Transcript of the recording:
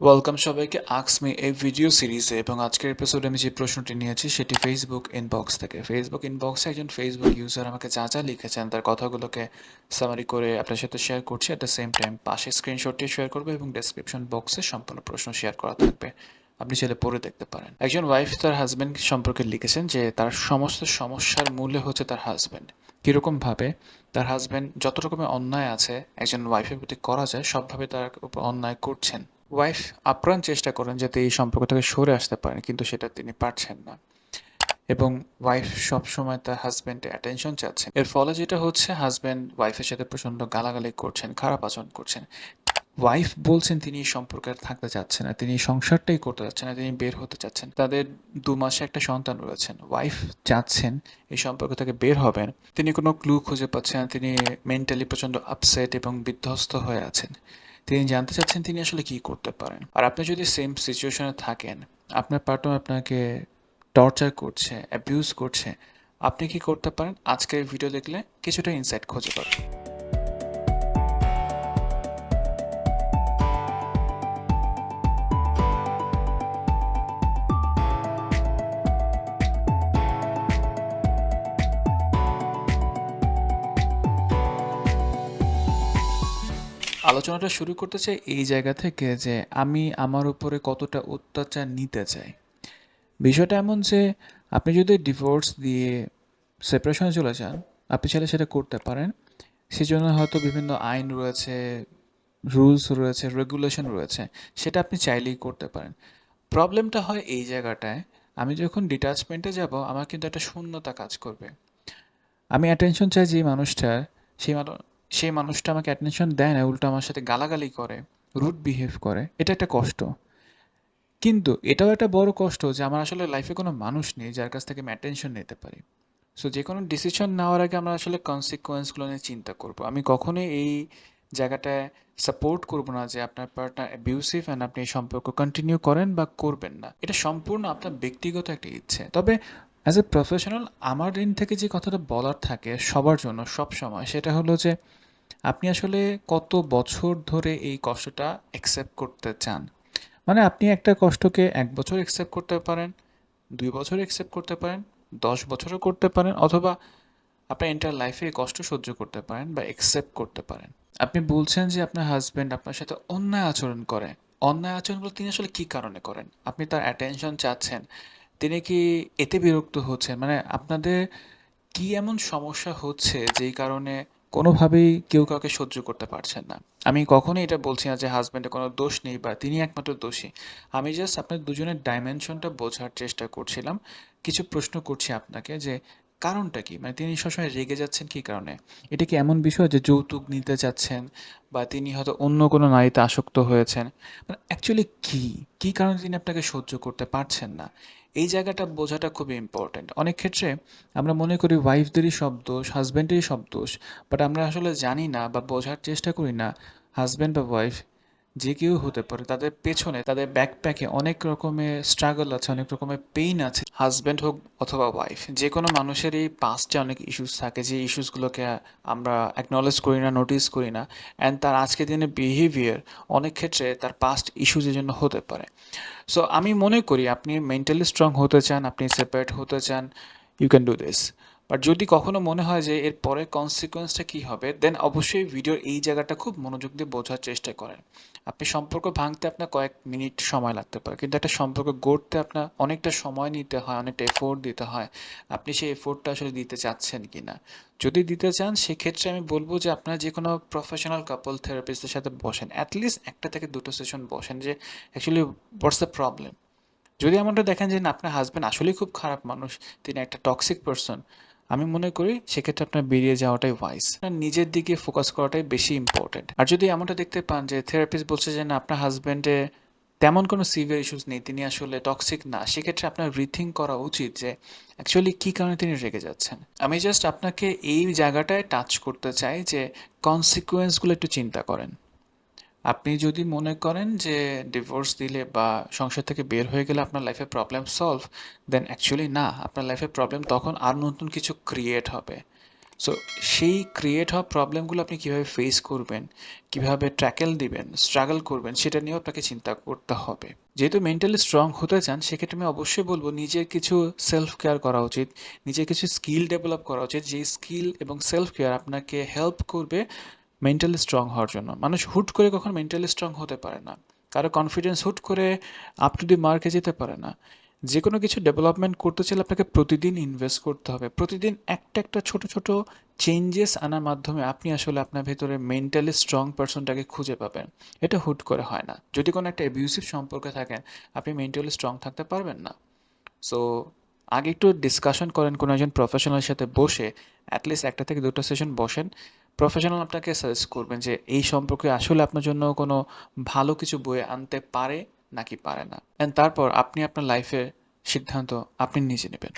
Welcome সবাইকে আক্স me এই video সিরিজে এবং আজকের এপিসোডে আমি যে প্রশ্নটি নিয়েছি, সেটি ফেসবুক ইনবক্স থেকে। ফেসবুক ইনবক্সে একজন ফেসবুক ইউজার আমাকে যা যা লিখেছেন, তার কথাগুলোকে সামারি করে আপনার সাথে শেয়ার করছি। অ্যাট দ্য সেম টাইম পাশে স্ক্রিনশটটি শেয়ার করব এবং ডেসক্রিপশন বক্সে সম্পূর্ণ প্রশ্ন শেয়ার করা থাকবে। আপনি চাইলে পড়ে দেখতে পারেন। একজন ওয়াইফ তার হাজব্যান্ড সম্পর্কে লিখেছেন যে, তার সমস্ত সমস্যার মূলে হচ্ছে তার হাজব্যান্ড কীরকমভাবে তার হাজব্যান্ড যত রকমের অন্যায় আছে, একজন ওয়াইফের প্রতি করা যায়, সবভাবে তার উপর অন্যায় করছেন। ওয়াইফ আপ্রাণ চেষ্টা করেন যাতে এই সম্পর্ক থেকে সরে আসতে পারেন, কিন্তু সেটা তিনি পারছেন না। এবং ওয়াইফ সবসময় তার হাজব্যান্ডের অ্যাটেনশন চাচ্ছেন এর ফলে যেটা হচ্ছে হাজব্যান্ড ওয়াইফের সাথে প্রচণ্ড গালাগালি করছেন, খারাপ আচরণ করছেন। ওয়াইফ বলছেন তিনি এই সম্পর্কে থাকতে চাচ্ছেন না, তিনি সংসারটাই করতে চাচ্ছেন না, তিনি বের হতে চাচ্ছেন। তাদের দু মাসে একটা সন্তান রয়েছেন ওয়াইফ চাচ্ছেন এই সম্পর্ক থেকে বের হবেন। তিনি কোনো ক্লু খুঁজে পাচ্ছেন তিনি মেন্টালি প্রচণ্ড আপসেট এবং বিধ্বস্ত হয়ে আছেন। তিনি জানতে চাচ্ছেন তিনি আসলে কি করতে পারেন। আর আপনি যদি সেম সিচুয়েশনে থাকেন, আপনার পার্টনার আপনাকে টর্চার করছে অ্যাবিউজ করছে, আপনি কি করতে পারেন? আজকের ভিডিও দেখলে কিছুটা ইনসাইট খুঁজে পাবেন। আলোচনাটা শুরু করতে চাই এই জায়গা থেকে যে আমি আমার উপরে কতটা অত্যাচার নিতে চাই। বিষয়টা এমন যে আপনি যদি ডিভোর্স দিয়ে সেপারেশনে চলে যান, আপনি চাইলে সেটা করতে পারেন। সেজন্য হয়তো বিভিন্ন আইন রয়েছে রুলস রয়েছে রেগুলেশন রয়েছে, সেটা আপনি চাইলেই করতে পারেন। প্রবলেমটা হয় এই জায়গাটায়, আমি যখন ডিটাচমেন্টে যাব, আমার কিন্তু একটা শূন্যতা কাজ করবে। আমি অ্যাটেনশন চাই যে মানুষটার, সেই সেই মানুষটা আমাকে অ্যাটেনশন দেয় না, উল্টো আমার সাথে গালাগালি করে রুট বিহেভ করে। এটা একটা কষ্ট। কিন্তু এটাও একটা বড় কষ্ট যে আমার আসলে লাইফে কোনো মানুষ নেই যার কাছ থেকে আমি অ্যাটেনশন নিতে পারি। সো যে কোনো ডিসিশন নেওয়ার আগে আমরা আসলে কনসিকোয়েন্সগুলো নিয়ে চিন্তা করব। আমি কখনোই এই জায়গাটায় সাপোর্ট করব না যে আপনার পার্টনার অ্যাবিউসিভ অ্যান্ড আপনি এই সম্পর্ক কন্টিনিউ করেন বা করবেন না। এটা সম্পূর্ণ আপনার ব্যক্তিগত একটা ইচ্ছে। তবে অ্যাজ এ প্রফেশনাল আমার দিন থেকে যে কথাটা বলার থাকে সবার জন্য সব সময়, সেটা হলো যে আপনি আসলে কত বছর ধরে এই কষ্টটা অ্যাকসেপ্ট করতে চান? মানে আপনি একটা কষ্টকে এক বছর অ্যাকসেপ্ট করতে পারেন, দুই বছর অ্যাকসেপ্ট করতে পারেন, দশ বছরও করতে পারেন, অথবা আপনার এন্টার লাইফে এই কষ্ট সহ্য করতে পারেন বা অ্যাকসেপ্ট করতে পারেন। আপনি বলছেন যে আপনার হাজব্যান্ড আপনার সাথে অন্যায় আচরণ করে। অন্যায় আচরণগুলো তিনি আসলে কী কারণে করেন? আপনি তার অ্যাটেনশন চাচ্ছেন তিনি কি এতে বিরক্ত হচ্ছেন? মানে আপনাদের কি এমন সমস্যা হচ্ছে যেই কারণে কোনোভাবেই কেউ কাউকে সহ্য করতে পারছেন না? আমি কখনোই এটা বলছি না যে হাজব্যান্ডের কোনো দোষ নেই বা তিনি একমাত্র দোষী। আমি জাস্ট আপনার দুজনের ডাইমেনশনটা বোঝার চেষ্টা করছিলাম। কিছু প্রশ্ন করছি আপনাকে যে কারণটা কি? মানে তিনি সবসময় রেগে যাচ্ছেন কি কারণে? এটা কি এমন বিষয় যে যৌতুক নিতে চাচ্ছেন বা তিনি হয়তো অন্য কোনো নারীতে আসক্ত হয়েছেন? মানে অ্যাকচুয়ালি কি? কি কারণে তিনি আপনাকে সহ্য করতে পারছেন না? এই জায়গাটা বোঝাটা খুবই ইম্পর্ট্যান্ট অনেক ক্ষেত্রে আমরা মনে করি ওয়াইফদেরই সব দোষ হাজব্যান্ডেরই সব দোষ বাট আমরা আসলে জানি না বা বোঝার চেষ্টা করি না হাজব্যান্ড বা ওয়াইফ যে কেউ হতে পারে, তাদের পেছনে, তাদের ব্যাকপ্যাকে অনেক রকমের স্ট্রাগল আছে, অনেক রকমের পেইন আছে হাজব্যান্ড হোক অথবা ওয়াইফ যে কোনো মানুষেরই পাস্টে অনেক ইস্যুস থাকে, যে ইস্যুসগুলোকে আমরা অ্যাকনলেজ করি না নোটিস করি না অ্যান্ড তার আজকের দিনে বিহেভিয়ার অনেক ক্ষেত্রে তার পাস্ট ইস্যুজের জন্য হতে পারে। সো আমি মনে করি আপনি মেন্টালি স্ট্রং হতে চান, আপনি সেপারেট হতে চান you can do this but যদি কখনো মনে হয় যে এর পরে কনসিকোয়েন্সটা কী হবে দেন অবশ্যই ভিডিওর এই জায়গাটা খুব মনোযোগ দিয়ে বোঝার চেষ্টা করেন। আপনি সম্পর্ক ভাঙতে আপনার কয়েক মিনিট সময় লাগতে পারে, কিন্তু একটা সম্পর্ক গড়তে আপনার অনেকটা সময় নিতে হয় অনেকটা এফোর্ট দিতে হয়। আপনি সেই এফোর্টটা আসলে দিতে চাচ্ছেন কি না যদি দিতে চান, সেক্ষেত্রে আমি বলব যে আপনার যে কোনো প্রফেশনাল কাপল থেরাপিস্টের সাথে বসেন অ্যাটলিস্ট একটা থেকে দুটো সেশন বসেন যে অ্যাকচুয়ালি হোয়াটস দ্য প্রবলেম যদি এমনটা দেখেন যে না, আপনার হাজব্যান্ড আসলেই খুব খারাপ মানুষ, তিনি একটা টক্সিক পারসন আমি মনে করি সেক্ষেত্রে আপনার বেরিয়ে যাওয়াটাই আপনার নিজের দিকে ফোকাস করাটাই বেশি ইম্পর্টেন্ট আর যদি এমনটা দেখতে পান যে থেরাপিস্ট বলছে যে, না, আপনার হাজব্যান্ডে তেমন কোনো সিভিয়ার ইস্যুস নেই, তিনি আসলে টক্সিক না, সেক্ষেত্রে আপনার রিথিং করা উচিত যে অ্যাকচুয়ালি কী কারণে তিনি রেগে যাচ্ছেন। আমি জাস্ট আপনাকে এই জায়গাটায় টাচ করতে চাই যে কনসিকুয়েন্সগুলো একটু চিন্তা করেন। আপনি যদি মনে করেন যে ডিভোর্স দিলে বা সংসার থেকে বের হয়ে গেলে আপনার লাইফে প্রবলেম সলভ দেন অ্যাকচুয়ালি না, আপনার লাইফে প্রবলেম তখন আর নতুন কিছু ক্রিয়েট হবে। সো সেই ক্রিয়েট হওয়া প্রবলেমগুলো আপনি কীভাবে ফেস করবেন, কীভাবে ট্র্যাকেল দিবেন স্ট্রাগল করবেন, সেটা নিয়েও আপনাকে চিন্তা করতে হবে। যেহেতু মেন্টালি স্ট্রং হতে চান, সেক্ষেত্রে আমি অবশ্যই বলব নিজের কিছু সেলফ কেয়ার করা উচিত, নিজের কিছু স্কিল ডেভেলপ করা উচিত, যেই স্কিল এবং সেলফ কেয়ার আপনাকে হেল্প করবে মেন্টালি স্ট্রং হওয়ার জন্য। মানুষ হুট করে কখন মেন্টালি স্ট্রং হতে পারে না। কারও কনফিডেন্স হুট করে আপ টু দি মার্কে যেতে পারে না। যে কোনো কিছু ডেভেলপমেন্ট করতে চাইলে আপনাকে প্রতিদিন ইনভেস্ট করতে হবে। প্রতিদিন একটা একটা ছোট ছোট চেঞ্জেস আনার মাধ্যমে আপনি আসলে আপনার ভেতরে মেন্টালি স্ট্রং পার্সনটাকে খুঁজে পাবেন। এটা হুট করে হয় না। যদি কোনো একটা অ্যাবিউসিভ সম্পর্কে থাকেন আপনি মেন্টালি স্ট্রং থাকতে পারবেন না। সো আগে একটু ডিসকাশন করেন কোনো একজন প্রফেশনালের সাথে বসে অ্যাটলিস্ট একটা থেকে দুটো সেশন বসেন। প্রফেশনাল আপনাকে সাজেস্ট করবেন যে এই সম্পর্কে আসলে আপনার জন্য কোনো ভালো কিছু বই আনতে পারে নাকি পারে না। অ্যান্ড তারপর আপনি আপনার লাইফের সিদ্ধান্ত আপনি নিজে নেবেন।